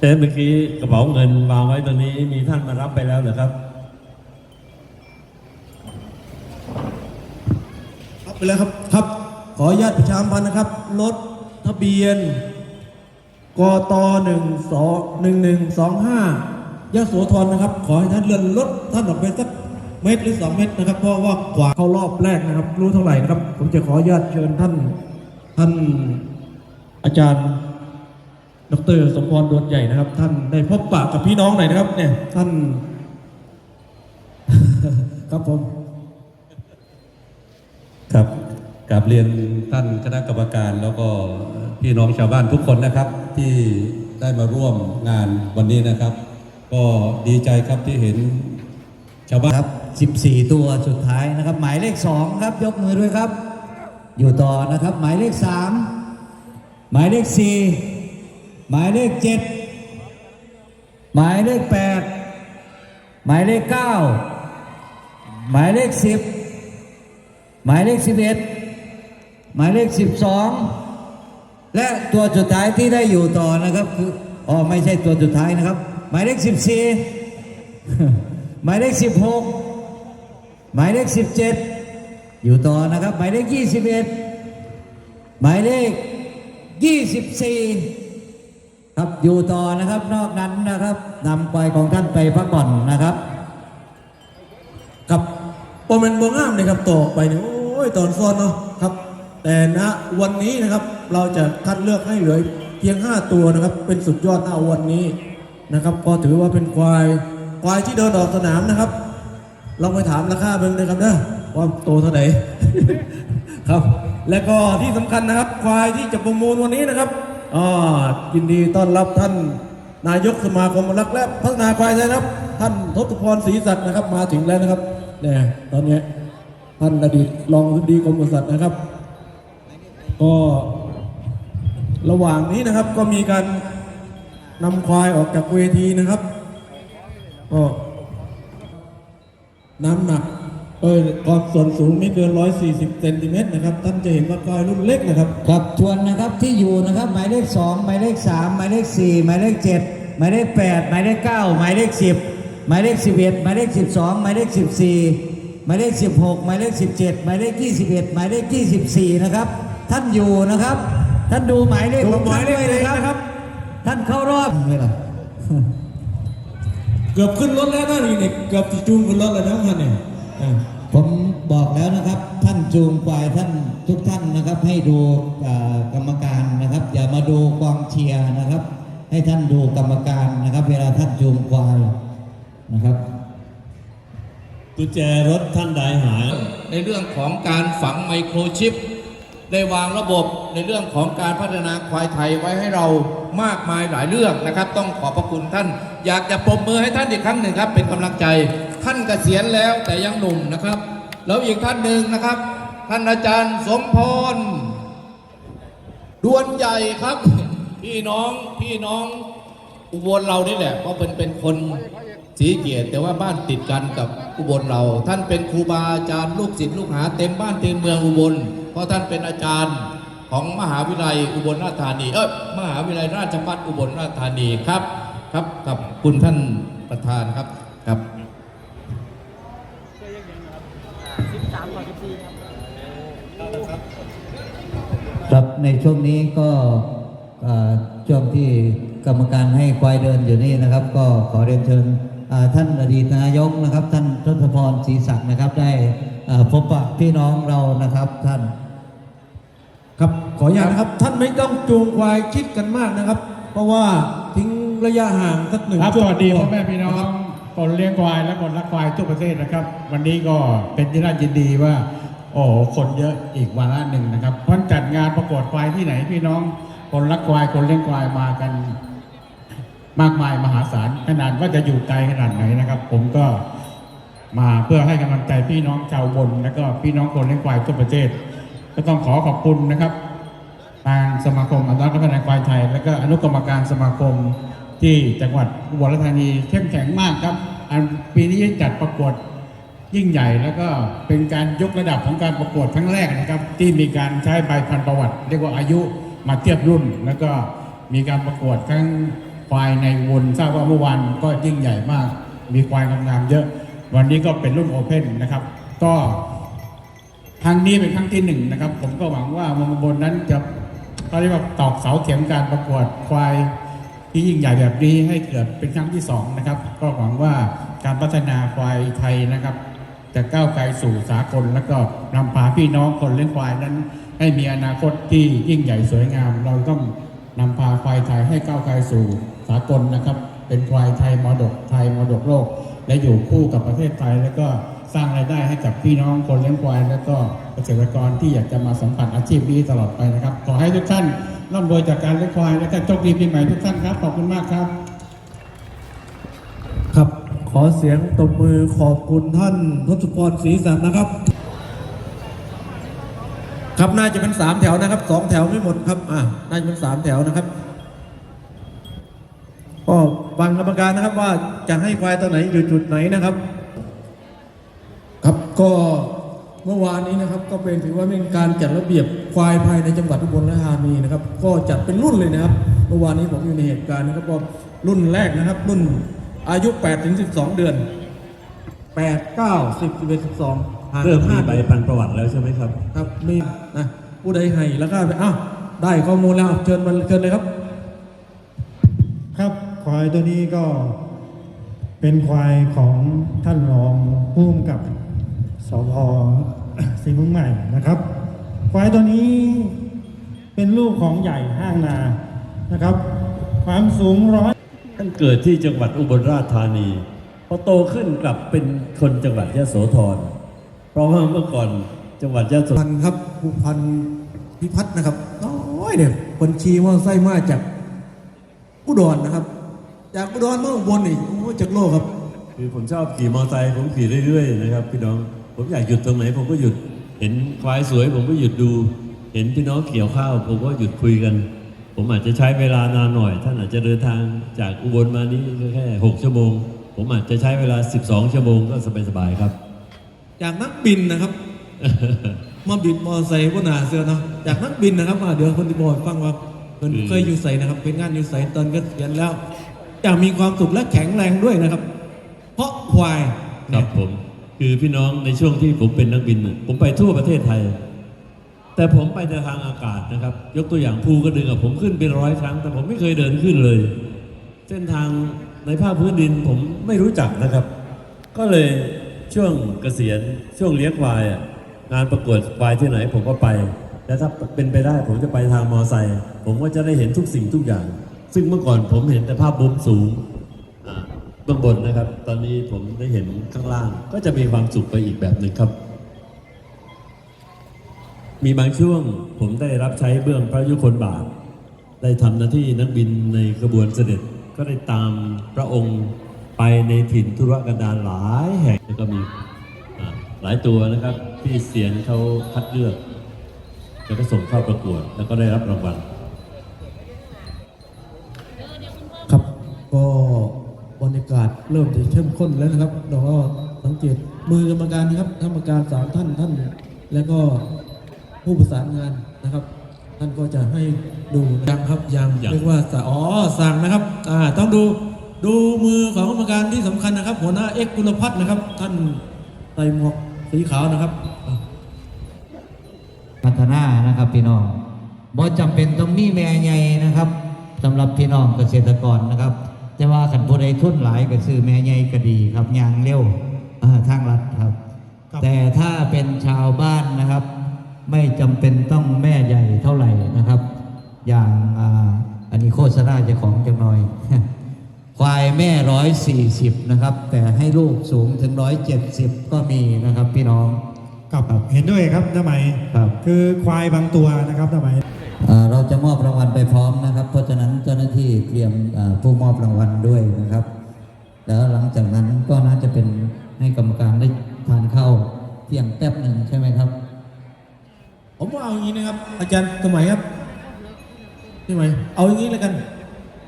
เอ๊ะเมื่อกี้กระเป๋าเงินวางไว้ตรงนี้มีท่านมารับไปแล้วเหรอครับครับไปแล้วครับครับ ขออนุญาตประชาสัมพันธ์นะครับรถทะเบียนกตหนึ่งสองหนึ่งหนึ่งสองห้ายะโสธรนะครับ ขอให้ท่านเลื่อนรถท่านออกไปสักเมตรหรือสองเมตรนะครับเพราะว่ากว่าเข้ารอบแรกนะครับ รู้เท่าไหร่นะครับ ผมจะขออนุญาตเชิญท่านท่านอาจารย์ ดรสมพรดวนใหญ่นะครับ ท่านได้พบปะกับพี่น้องหน่อยนะครับ เนี่ยท่าน ครับผม ครับกราบเรียนท่านคณะกรรมการแล้วก็พี่น้องชาวบ้านทุกคนนะครับ ที่ได้มาร่วมงานวันนี้นะครับ ก็ดีใจครับที่เห็นชาวบ้านครับ 14 ตัวสุดท้ายนะครับ หมายเลข 2 ครับ ยกมือด้วยครับ อยู่ต่อนะครับ หมายเลข 3 หมายเลข 4 หมายเลข7หมายเลข8หมายเลข9หมายเลข10หมายเลข11หมายเลข12และตัวสุดท้ายที่ได้อยู่ต่อนะครับคืออ๋อไม่ใช่ตัวสุดท้ายนะครับ หมายเลข14หมายเลข16หกหมายเลข17อยู่ต่อนะครับ หมายเลข21หมายเลข24 ครับอยู่ต่อนะครับนอกนั้นนะครับนำควายของท่านไปพักผ่อนนะครับ ครับโอเมนโบงามเลยครับต่อไปเนี่ยโอ้ยตอนซ้อนเนาะครับ แต่ณวันนี้นะครับเราจะคัดเลือกให้เหลือเพียง 5 ตัวนะครับ เป็นสุดยอดณวันนี้นะครับ ก็ถือว่าเป็นควายควายที่เดินออกสนามนะครับลองไปถามราคาเบิ่งเลยครับนะว่าโตเท่าไหร่ครับ และก็ที่สำคัญนะครับ ควายที่จะประมูลวันนี้นะครับ ยินดีต้อนรับท่านนายกสมาคมรักและพัฒนาควายไทยนะครับ ท่านทศพรศรีศักดิ์นะครับ มาถึงแล้วนะครับเนี่ยตอนนี้ท่านอดีตรองอธิบดีกรมปศุสัตว์นะครับ ก็ระหว่างนี้นะครับก็มีการนำควายออกจากเวทีนะครับก็น้ำหนัก เออความส่วนสูงไม่เกิน 140 เซนติเมตรนะครับ ท่านจะเห็นว่าควายรุ่นเล็กนะครับครับทวนนะครับที่อยู่นะครับหมายเลข 2 หมายเลข 3 หมายเลข 4 หมายเลข 7 หมายเลข 8 หมายเลข 9 หมายเลข 10 หมายเลข 11 หมายเลข 12 หมายเลข 14 หมายเลข 16 หมายเลข 17 หมายเลข 21 หมายเลข 24 นะครับ ท่านอยู่นะครับ ท่านดูหมายเลขดูของหมาท่ายนเลขด้วยเองนะนะคครัรับบท่านเข้ารอบไม่หรอเกือบขึ้นรถแล้วนะนี่เนี่ยเกือบจะจูงขึ้นรถแล้วนะท่านเนี่ยอ่า ผมบอกแล้วนะครับ ท่านจูงควายท่านทุกท่านนะครับ ให้ดูเอ่อกรรมการนะครับ อย่ามาดูกองเชียร์นะครับ ให้ท่านดูกรรมการนะครับ เวลาท่านจูงควายนะครับกุญแจรถท่านใดหายในเรื่องของการฝังไมโครชิป ได้วางระบบในเรื่องของการพัฒนาควายไทยไว้ให้เรามากมายหลายเรื่องนะครับ ต้องขอบพระคุณท่าน อยากจะปรบมือให้ท่านอีกครั้งหนึ่งครับ เป็นกำลังใจ ท่านเกษียณแล้วแต่ยังหนุ่มนะครับ แล้วอีกท่านหนึ่งนะครับ ท่านอาจารย์สมพรดวนใหญ่ครับ พี่น้องพี่น้องอุบลเรานี่แหละเพราะเป็นเป็นคนสีเกียรติแต่ว่าบ้านติดกันกับอุบลเรา ท่านเป็นครูบาอาจารย์ลูกศิษย์ลูกหาเต็มบ้านเต็มเมืองอุบล เพราะท่านเป็นอาจารย์ของมหาวิทยาลัยอุบลราชธานีเออมหาวิทยาลัยราชภัฏอุบลราชธานีครับครับกับคุณท่านประธานครับครับ ในช่วงนี้ก็เอ่อช่วงที่กรรมการให้ควายเดินอยู่นี่นะครับ ก็ขอเรียนเชิญอ่าท่านอดีตนายกนะครับ ท่านทศพรศรีศักดิ์นะครับ ได้เอ่อพบปะพี่น้องเรานะครับท่าน ครับขออนุญาตนะครับท่านไม่ต้องจูงควายชิดกันมากนะครับ เพราะว่าทิ้งระยะห่างสักหนึ่งครับช่สววัสดีตัวพ่อแม่พี่น้องคนเลี้ยงควายและคนรักควายทั่วประเทศนะครับ วันนี้ก็เป็นที่น่ายินดีว่า โอ้โหคนเยอะอีกวาระหนึ่งนะครับ เพราะจัดงานประกวดควายที่ไหนพี่น้อง คนรักควายคนเลี้ยงควายมากัน มากมายมหาศาลขนาดว่าจะอยู่ไกลขนาดไหนนะครับ ผมก็มาเพื่อให้กำลังใจพี่น้องชาวบน และก็พี่น้องคนเลี้ยงควายทั่วประเทศ ก็ต้องขอขอบคุณนะครับ ทางสมาคมอนุรักษ์และพัฒนาควายไทย และก็อนุกรรมการสมาคมที่จังหวัดอุบลราชธานีเข้มแข็งมากครับ อันปีนี้จัดประกวด ยิ่งใหญ่แล้วก็เป็นการยกระดับของการประกวดครั้งแรกนะครับ ที่มีการใช้ใบพันธุ์ประวัติ เรียกว่าอายุมาเทียบรุ่น แล้วก็มีการประกวดครั้งควายในวนทราบว่าเมื่อวานก็ยิ่งใหญ่มาก มีควายงามๆเยอะ วันนี้ก็เป็นรุ่นโอเพ่นนะครับ ก็ครั้งนี้เป็นครั้งที่หนึ่งนะครับ ผมก็หวังว่ามืองบนนั้นจะเขาเรียกว่าตอกเสาเข็มการประกวดควายที่ยิ่งใหญ่แบบนี้ให้เกิดเป็นครั้งที่สองนะครับ ก็หวังว่าการพัฒนาควายไทยนะครับ จะก้าวไกลสู่สากล แล้วก็นำพาพี่น้องคนเลี้ยงควายนั้น ให้มีอนาคตที่ยิ่งใหญ่สวยงาม เราต้องนำพาควายไทยให้ก้าวไกลสู่สากลนะครับ เป็นควายไทยมรดกไทยมรดกโลก และอยู่คู่กับประเทศไทย แล้วก็สร้างรายได้ให้กับพี่น้องคนเลี้ยงควาย แล้วก็เกษตรกรที่อยากจะมาสัมผัสอาชีพนี้ตลอดไปนะครับ ขอให้ทุกท่านร่ำรวยจากการเลี้ยงควายและก็โชคดีปีใหม่ทุกท่านครับขอบคุณมากครับ ขอเสียงตบมือขอบคุณท่านทศพรศรีสันนะครับ ครับน่าจะเป็นสามแถวนะครับสองแถวไม่หมดครับอ่าน่าจะเป็นสามแถวนะครับก็ฟังกรรมการนะครับว่าจะให้ควายตัวไหนอยู่จุดไหนนะครับ ครับก็เมื่อวานนี้นะครับก็เป็นถือว่าเป็นการจัดระเบียบควายภายในจังหวัดอุบลราชธานีนะครับ ก็จัดเป็นรุ่นเลยนะครับ เมื่อวานนี้ผมอยู่ในเหตุการณ์นะครับก็รุ่นแรกนะครับรุ่น อายุ8ถึง12 เดือน8 9 10 11 12ห่างเริ่มกันมีห้าใบเดือนพันประวัติแล้วใช่ไหมครับ ครับมีนะผู้ใดให้แล้วก็ไปอ้าวได้ข้อมูลแล้วเชิญมาเชิญเลยครับ ครับควายตัวนี้ก็เป็นควายของท่านรองผู้กำกับสพศรีเมุงใหม่นะครับ ควายตัวนี้เป็นลูกของใหญ่ห้างนานะครับ ความสูงร้อย ท่านเกิดที่จังหวัดอุบลราชธานีพอโตขึ้นกลับเป็นคนจังหวัดยะโสธรเพราะว่าเมื่อก่อนจังหวัดยะโสพันครับผู้พันพิพัฒน์นะครับน้อยเนี่ยคนขี่มอเตอร์ไซค์มาจากอุดรนะครับ จากอุดรมาอุบลนี่โอ้ยจากโลกครับ คือผมชอบขี่มอเตอร์ไซค์ผมขี่เรื่อยๆนะครับพี่น้องผมอยากหยุดตรงไหนผมก็หยุด เห็นควายสวย ผมก็หยุดดู เห็นพี่น้องเกี่ยวข้าว ผมก็หยุดคุยกัน ผมอาจจะใช้เวลานานหน่อย ท่านอาจจะเดินทางจากอุบลมานี่แค่หกชั่วโมง ผมอาจจะใช้เวลา 12 ชั่วโมงก็สบายๆครับ จากนักบินนะครับ มาบินมอเตอร์ไซค์พวกหนาเสือเนาะจากนักบินนะครับอ่าเดี๋ยวคนที่บอกให้ฟังว่าเพิ่นอืมเคยอยู่ใส่นะครับ เป็นงานอยู่ใส่ตอนเกษียณแล้วอยากมีความสุขและแข็งแรงด้วยนะครับ เพราะควายครับผม คือพี่น้องในช่วงที่ผมเป็นนักบินน่ะผมไปทั่วประเทศไทย แต่ผมไปในทางอากาศนะครับ ยกตัวอย่างภูกระดึงอะผมขึ้นเป็นร้อยครั้ง แต่ผมไม่เคยเดินขึ้นเลย เส้นทางในภาคพื้นดินผมไม่รู้จักนะครับ ก็เลยช่วงเกษียณช่วงเลี้ยงควายงานประกวดควายที่ไหนผมก็ไปและถ้าเป็นไปได้ผมจะไปทางมอไซค์ผมก็จะได้เห็นทุกสิ่งทุกอย่าง ซึ่งเมื่อก่อนผมเห็นแต่ภาพมุมสูงเบื้องบนนะครับ ตอนนี้ผมได้เห็นข้างล่างก็จะมีความสุขไปอีกแบบหนึ่งครับ มีบางช่วงผมได้รับใช้เบื้องพระยุคลบาท ได้ทำหน้าที่นักบินในขบวนเสด็จก็ได้ตามพระองค์ไปในถิ่นธุรกันดารหลายแห่งแล้วก็มีหลายตัวนะครับที่เสียนเขาคัดเลือก แล้วก็ส่งเข้าประกวดแล้วก็ได้รับรางวัลครับก็บรรยากาศเริ่มจะเข้มข้นแล้วนะครับเราก็สังเกตมือกรรมการนะครับกรรมการสามท่านท่าน แล้วก็ ผู้ประสานงานนะครับ ท่านก็จะให้ดูยังครับยังยัง เรียกว่าสะอ๋อสั่งนะครับอ่าต้องดูดูมือของกรรมการที่สำคัญนะครับ หัวหน้าเอกกุลพัฒน์นะครับ ท่านใส่หมวกสีขาวนะครับอะพัฒนานะครับพี่น้องบ่จำเป็นต้องมีแม่ใหญ่นะครับสำหรับพี่น้องเกษตรกรนะครับ แต่ว่าขันผู้ใดทุนหลายก็ซื้อแม่ใหญ่ก็ดีครับยางเร็วอ่าทางรัฐครับ ครับ แต่ถ้าเป็นชาวบ้านนะครับ ไม่จำเป็นต้องแม่ใหญ่เท่าไหร่นะครับ อย่างอ่าอันนี้โฆษณาเจะของจังหน่อยควายแม่ร้อยสี่สิบนะครับ แต่ให้ลูกสูงถึงร้อยเจ็ดสิบก็มีนะครับพี่น้องกับเห็นด้วยครับทำไมครับคือควายบางตัวนะครับทำไมอ่าเราจะมอบรางวัลไปพร้อมนะครับ เพราะฉะนั้นเจ้าหน้าที่เตรียมอ่าผู้มอบรางวัลด้วยนะครับ แล้วหลังจากนั้นก็น่าจะเป็นให้กรรมการได้ทานข้าวเพียงแป๊บหนึ่งใช่ไหมครับ ผมว่าเอาอย่างนี้นะครับ อาจารย์สมัยครับพี่ไหมเอาอย่างนี้แล้วกัน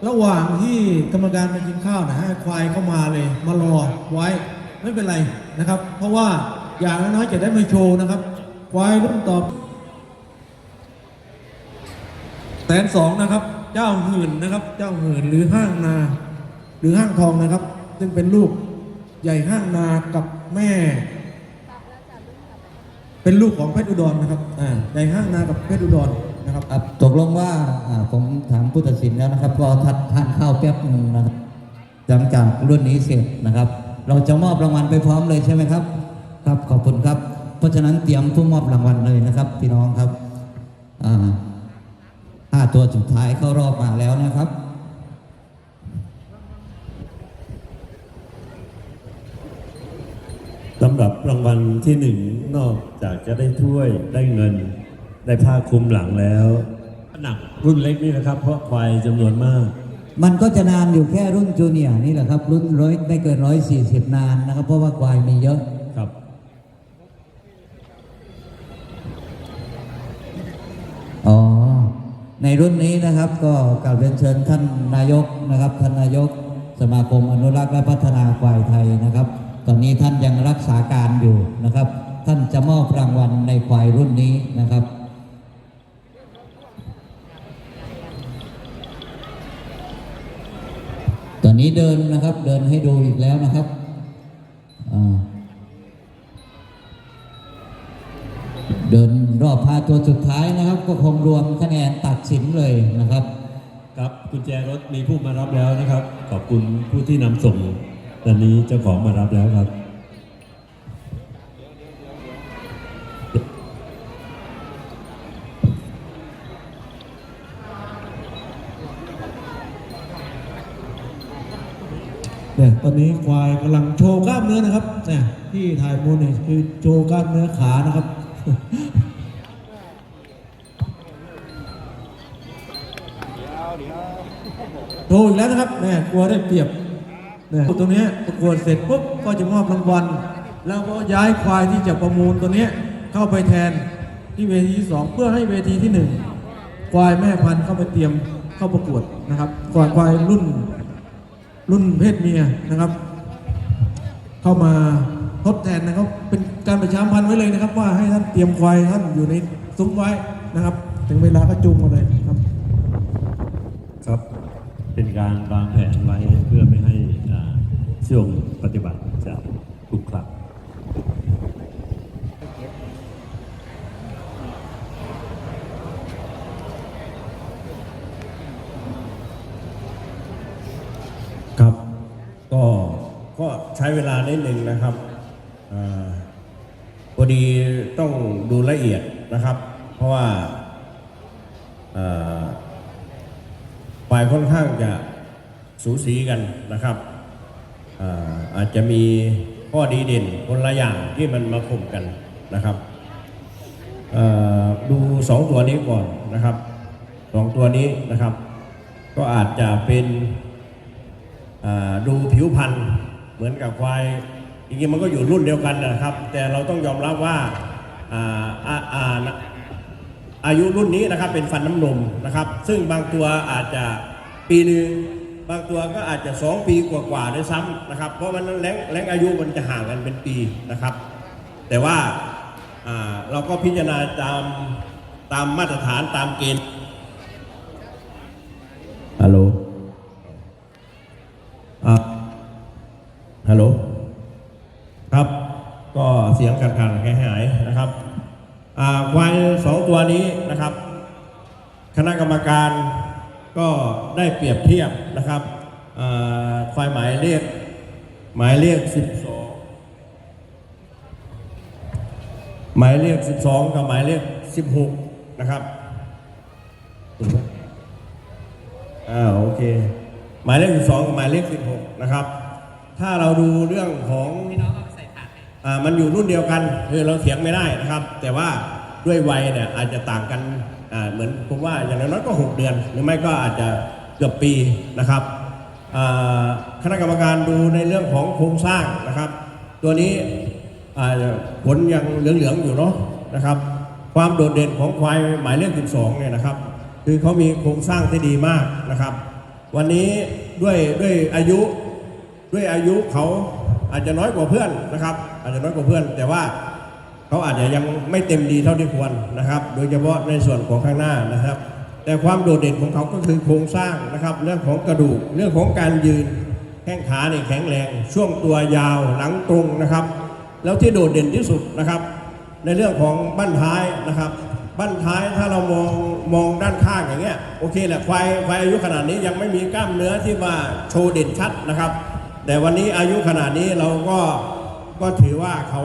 ระหว่างที่กรรมการมากินข้าวนะให้ควายเข้ามาเลย มารอไว้ไม่เป็นไรนะครับ เพราะว่าอย่างน้อยๆจะได้มาโชว์นะครับ ควายรุ่นต่อแสนสองนะครับ เจ้าหื่นนะครับ เจ้าหื่นหรือห้างนา หรือห้างทองนะครับ ซึ่งเป็นลูกใหญ่ห้างนากับแม่ เป็นลูกของเพชรอุดรนะครับอ่าใหญ่ห้างนากับเพชรอุดรนะครับ ครับตกลงว่าอ่าผมถามผู้ตัดสินแล้วนะครับก็ทัดทานข้าวแป๊บหนึ่งนะครับหลังจากรุ่นนี้เสร็จนะครับ เราจะมอบรางวัลไปพร้อมเลยใช่ไหมครับ ครับขอบคุณครับ เพราะฉะนั้นเตรียมผู้มอบรางวัลเลยนะครับ พี่น้องครับอ่าห้าตัวสุดท้ายเข้ารอบมาแล้วนะครับ สำ หรับรางวัลที่หนึ่งนอกจากจะได้ถ้วยได้เงิน ได้ผ้าคลุมหลังแล้วหนักรุ่นเล็กนี่นะครับ เพราะควายจำนวนมาก มันก็จะนานอยู่แค่รุ่นจูเนียร์นี่แหละครับ รุ่นร้อยไม่เกินร้อยสี่สิบนานนะครับ เพราะว่าควายมีเยอะครับอ๋อในรุ่นนี้นะครับก็กราบเรียนเชิญท่านนายกนะครับท่านนายก สมาคมอนุรักษ์และพัฒนาควายไทยนะครับต อนนี้ท่านยังรักษาการอยู่นะครับ ท่านจะมอบรางวัลในควายรุ่นนี้นะครับตอนนี้เดินนะครับเดินให้ดูอีกแล้วนะครับเดินรอบพาตัวสุดท้ายนะครับ ก็คงรวมคะแนนตัดสินเลยนะครับ ครับกุญแจรถมีผู้มารับแล้วนะครับ ขอบคุณผู้ที่นำส่ง ตอนนี้เจ้าของมารับแล้วครับ เนี่ยตอนนี้ควายกำลังโชว์กล้ามเนื้อนะครับเนี่ยที่ถ่ายมูลเนี่ยคือโชว์กล้ามเนื้อขานะครับ โชว์อีกแล้วนะครับแม่ยกลัวได้เปรียบ เนี่ยตรงเนี้ยประกวดเสร็จปุ๊บก็จะมอบรางวัลแล้วก็ย้ายควายที่จะประมูลตัวเนี้ยเข้าไปแทนที่เวทีที่สองเพื่อให้เวทีที่หนึ่งควายแม่พันธุ์เข้าไปเตรียมเข้าประกวดนะครับก่อนควายรุ่นรุ่นเพศเมียนะครับ เข้ามาทดแทนนะครับ เป็นการประชามพันธ์ไว้เลยนะครับ ว่าให้ท่านเตรียมควายท่านอยู่ในซุ้มไว้นะครับ ถึงเวลาก็จูงมาเลยครับ ครับ เป็นการวางแผนไว้เพื่อไม่ให้ อ่าช่วงปฏิบัติจะถูกคลักครับก็ก็ใช้เวลานิดหนึ่งนะครับอพอดีต้องดูละเอียดนะครับ เพราะว่าอ่าฝ่ายค่อนข้างจะสูสีกันนะครับ อาจจะมีข้อดีเด่นคนละอย่างที่มันมาข่มกันนะครับดูสองตัวนี้ก่อนนะครับสองตัวนี้นะครับ ก็อาจจะเป็นดูผิวพรรณเหมือนกับควายจริงๆมันก็อยู่รุ่นเดียวกันนะครับ แต่เราต้องยอมรับว่าอาอาอาอายุรุ่นนี้นะครับเป็นฟันน้ำนมนะครับ ซึ่งบางตัวอาจจะปีหนึ่ง บางตัวก็อาจจะสองปีกว่าๆด้วยซ้ำนะครับ เพราะมันแรงแรงอายุมันจะห่างกันเป็นปีนะครับ แต่ว่าอ่าเราก็พิจารณาตามตามมาตรฐานตามเกณฑ์ฮัลโหลอะฮัลโหลครับ ก็เสียงการการหายหายๆนะครับอ่าควายสองตัวนี้นะครับ คณะกรรมการก็ได้ เปรียบเทียบนะครับอ่าควายหมายเลขหมายเลข 12 หมายเลข 12 กับหมายเลข 16 นะครับถูกไหมอ่าโอเค หมายเลข 12 กับหมายเลข 16 นะครับ ถ้าเราดูเรื่องของอ่ามันอยู่รุ่นเดียวกันคือเราเถียงไม่ได้นะครับ แต่ว่าด้วยวัยเนี่ยอาจจะต่างกันอ่าเหมือนผมว่าอย่างน้อยๆก็ 6 เดือน หรือไม่ก็อาจจะ เกือบปีนะครับคณะกรรมการดูในเรื่องของโครงสร้างนะครับ ตัวนี้ผลยังเหลืองๆอยู่เนาะนะครับ ความโดดเด่นของควายหมายเลข 12 เนี่ยนะครับ คือเขามีโครงสร้างที่ดีมากนะครับ วันนี้ด้วยด้วยอายุด้วยอายุเขาอาจจะน้อยกว่าเพื่อนนะครับ อาจจะน้อยกว่าเพื่อน แต่ว่าเขาอาจจะยังไม่เต็มดีเท่าที่ควรนะครับ โดยเฉพาะในส่วนของข้างหน้านะครับ แต่ความโดดเด่นของเขาก็คือโครงสร้างนะครับ เรื่องของกระดูก เรื่องของการยืนแข้งขาเนี่ยแข็งแรง ช่วงตัวยาวหลังตรงนะครับ แล้วที่โดดเด่นที่สุดนะครับ ในเรื่องของบั้นท้ายนะครับบั้นท้ายถ้าเรามองมองด้านข้างอย่างเงี้ยโอเคแหละควายควายอายุขนาดนี้ยังไม่มีกล้ามเนื้อที่ว่าโชว์เด่นชัดนะครับ แต่วันนี้อายุขนาดนี้เราก็ก็ถือว่าเขา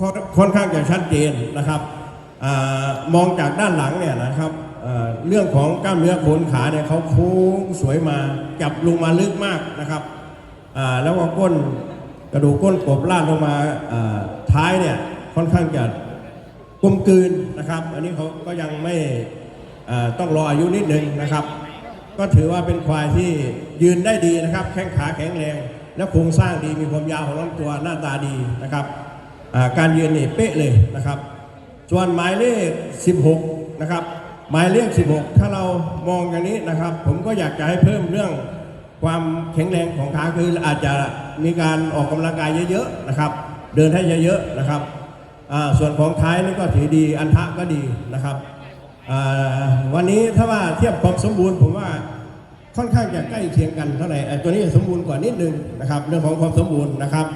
ค่อนค่อนข้างจะชัดเจนนะครับ มองจากด้านหลังเนี่ยนะครับเรื่องของกล้ามเนื้อโคนขาเนี่ยเขาโค้งสวยมาจับลงมาลึกมากนะครับแล้วก็ก้นกระดูกก้นกบลาดลงมาท้ายเนี่ยค่อนข้างจะกลมกลืนนะครับ อันนี้เขาก็ยังไม่ต้องรออายุนิดหนึ่งนะครับ ก็ถือว่าเป็นควายที่ยืนได้ดีนะครับ แข้งขาแข็งแรง และโครงสร้างดีมีความยาวของลำตัวหน้าตาดีนะครับการยืนนี่เป๊ะเลยนะครับ ส่วนหมายเลข 16 นะครับ หมายเลข 16 ถ้าเรามองอย่างนี้นะครับ ผมก็อยากจะให้เพิ่มเรื่องความแข็งแรงของขาคืออาจจะมีการออกกำลังกายเยอะๆนะครับ เดินให้เยอะๆนะครับส่วนของท้ายนี่ก็ถือดีอันทะก็ดีนะครับวันนี้ถ้าว่าเทียบความสมบูรณ์ผมว่าค่อนข้างจะใกล้เคียงกันเท่าไหร่ตัวนี้สมบูรณ์กว่านิดนึงนะครับ เรื่องของความสมบูรณ์นะครับ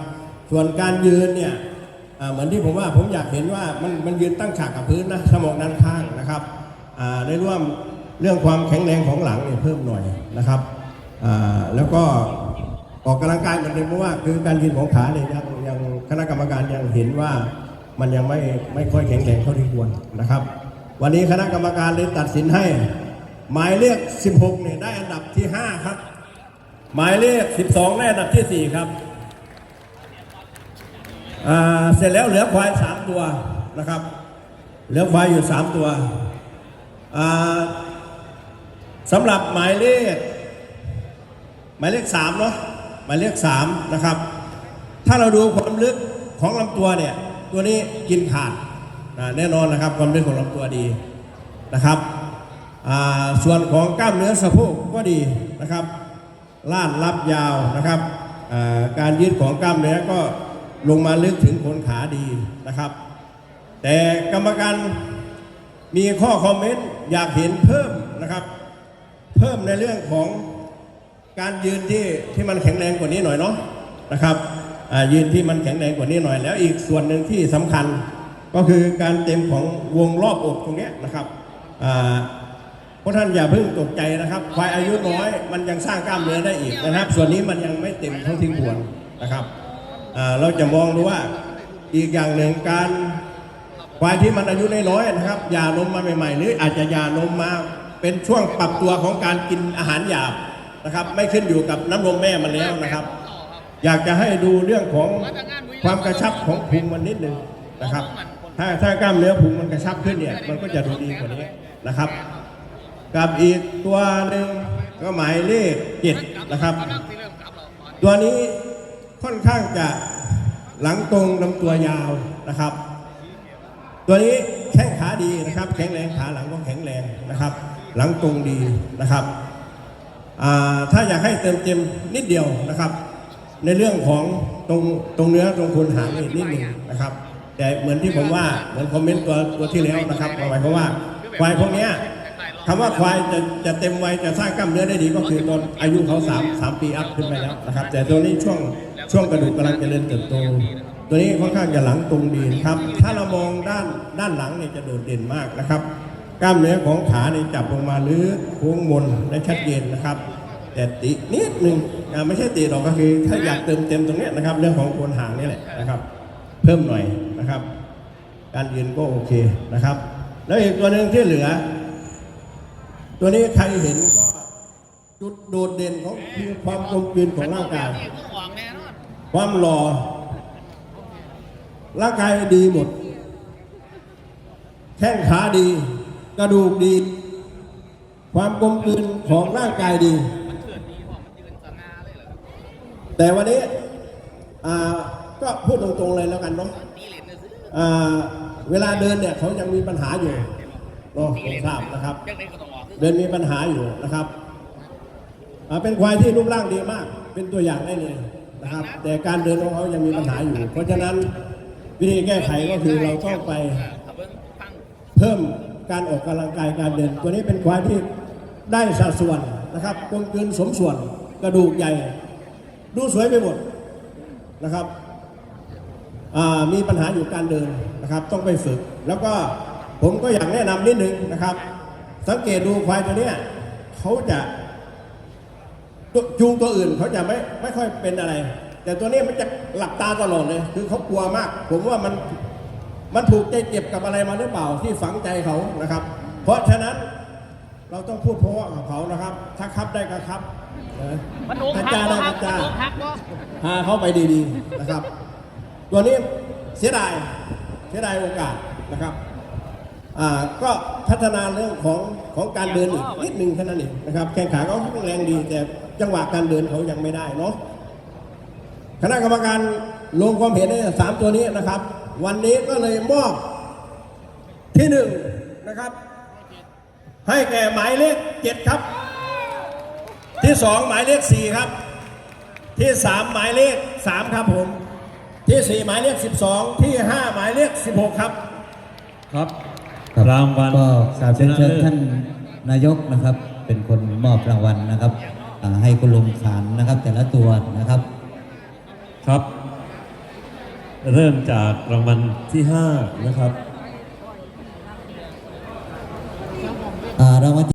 ส่วนการยืนเนี่ย เหมือนที่ผมว่าผมอยากเห็นว่ามันมันยืนตั้งฉากกับพื้นนะสมองด้านข้างนะครับอ่าได้ร่วมเรื่องความแข็งแรงของหลังเนี่ยเพิ่มหน่อยนะครับแล้วก็ออกกำลังกายเหมือนเดิมเพราะว่าคือการยืนของขาเนี่ยยังยังคณะกรรมการยังเห็นว่ามันยังไม่ไม่ค่อยแข็งแรงเท่าที่ควรนะครับ วันนี้คณะกรรมการเลยตัดสินให้ หมายเลข 16เนี่ยได้อันดับที่ 5 ครับ หมายเลข 12 ได้อันดับที่ 4 ครับ เสร็จแล้วเหลือควาย3ตัวนะครับ เหลือควายอยู่3ตัวสำหรับหมายเลข หมายเลข3เนาะหมายเลข3นะครับ ถ้าเราดูความลึกของลำตัวเนี่ย ตัวนี้กินขาดแน่นอนนะครับ ความลึกของลำตัวดีนะครับส่วนของกล้ามเนื้อสะโพกก็ดีนะครับลานรับยาวนะครับการยืดของกล้ามเนื้อก็ ลงมาลึกถึงคนขาดีนะครับ แต่กรรมการมีข้อคอมเมนต์อยากเห็นเพิ่มนะครับ เพิ่มในเรื่องของการยืนที่ที่มันแข็งแรงกว่านี้หน่อยเนาะนะครับยืนที่มันแข็งแรงกว่านี้หน่อย แล้วอีกส่วนหนึ่งที่สำคัญก็คือการเต็มของวงรอบอกตรงนี้นะครับเพราะท่านอย่าเพิ่งตกใจนะครับควายอายุน้อยมันยังสร้างกล้ามเนื้อได้อีกนะครับ ส่วนนี้มันยังไม่เต็มเท่าที่ควรนะครับ เราจะมองดูว่าอีกอย่างหนึ่งการควายที่มันอายุน้อยๆนะครับยานมมาใหม่ๆ หรืออาจจะยานมมาเป็นช่วงปรับตัวของการกินอาหารหยาบนะครับ ไม่ขึ้นอยู่กับน้ำนมแม่มันแล้วนะครับ อยากจะให้ดูเรื่องของความกระชับของพุงมันนิดนึงนะครับ ถ้าถ้ากล้ามเนื้อพุงมันกระชับขึ้นเนี่ยมันก็จะดูดีกว่านี้นะครับ กับอีกตัวหนึ่งก็หมายเลขเจ็ดนะครับ ตัวนี้ ค่อนข้างจะหลังตรงลำตัวยาวนะครับ ตัวนี้แข้งขาดีนะครับ แข็งแรงขาหลังก็แข็งแรงนะครับ หลังตรงดีนะครับถ้าอยากให้เติมเต็มนิดเดียวนะครับ ในเรื่องของตรงตรงเนื้อตรงโคนหางนิดหนึ่งนะครับ แต่เหมือนที่ผมว่าเหมือนคอมเมนต์ตัวตัวที่แล้วนะครับหมายความว่าควายพวกนี้คำว่าควายจะจะเต็มวัยจะสร้างกล้ามเนื้อได้ดีก็คือตอนอายุเขา3 3ปีอัพขึ้นไปแล้วนะครับ แต่ตัวนี้ช่วง ช่วงกระดูกกำลังเจริญเติบโต ตัวนี้ค่อนข้างจะหลังตรงดีนะครับ ถ้าเรามองด้านด้านหลังเนี่ยจะโดดเด่นมากนะครับ กล้ามเนื้อของขาเนี่ยจับลงมาหรือโค้งมนได้ชัดเจนนะครับ แต่ตินิดนึงอ่าไม่ใช่ติหรอกก็คือ ถ้าอยากเติมเต็มตรงเนี้ยนะครับ เรื่องของโคนหางนี่แหละนะครับ เพิ่มหน่อยนะครับ การยืนก็โอเคนะครับ แล้วอีกตัวหนึ่งที่เหลือ ตัวนี้ใครเห็นก็จุดโดดเด่นของคือความกลมกลืนของร่างกาย ความหล่อร่างกายดีหมด แข้งขาดี กระดูกดี ความกลมกลืนของร่างกายดี แต่วันนี้ก็พูดตรงๆเลยแล้วกันเนาะเวลาเดินเนี่ยเขายังมีปัญหาอยู่เนาะผมทราบนะครับ เดินมีปัญหาอยู่นะครับเป็นควายที่รูปร่างดีมาก เป็นตัวอย่างได้เลย นะครับแต่การเดินของเขายังมีปัญหาอยู่ เพราะฉะนั้นวิธีแก้ไขก็คือเราต้องไปเพิ่มการออกกำลังกายการเดิน ตัวนี้เป็นควายที่ได้สัดส่วนนะครับกลมกลืนสมส่วนกระดูกใหญ่ ดูสวยไปหมดนะครับมีปัญหาอยู่การเดินนะครับ ต้องไปฝึก แล้วก็ผมก็อยากแนะนำนิดนึงนะครับ สังเกตดูควายตัวเนี้ยเขาจะ ตัวจูงตัวอื่นเขาจะไม่ไม่ค่อยเป็นอะไร แต่ตัวนี้มันจะหลับตาตลอดเลย คือเขากลัวมาก ผมว่ามันมันถูกใจเจ็บกับอะไรมาหรือเปล่าที่ฝังใจเขานะครับ เพราะฉะนั้นเราต้องพูดเพราะว่ากับเขานะครับ ถ้าครับได้ก็ครับนะถ้าจ้าได้ก็จ้าพาเขาไปดีๆนะครับ ตัวนี้เสียดายเสียดายโอกาสนะครับอ่า ก็พัฒนาเรื่องของของการเดินอีกนิดนึงแค่นั้นเองนะครับแข้งขาเขาแข็งแรงดีแต่จังหวะการเดินเขายังไม่ได้เนาะคณะกรรมการลงความเห็นในสามตัวนี้นะครับ วันนี้ก็เลยมอบที่หนึ่งนะครับ ให้แก่หมายเลขเจ็ดครับ ที่สองหมายเลขสี่ครับ ที่สามหมายเลขสามครับผม ที่สี่หมายเลขสิบสองที่ห้าหมายเลขสิบหกครับครับค รับรางวัลก็กราบเรียนเชิญชนะเลิศท่านนายกนะครับ เป็นคนมอบรางวัลนะครับอ่าให้คุณลุงขานนะครับ แต่ละตัวนะครับครับ เริ่มจากรางวัลที่ 5 นะครับอ่ารางวัล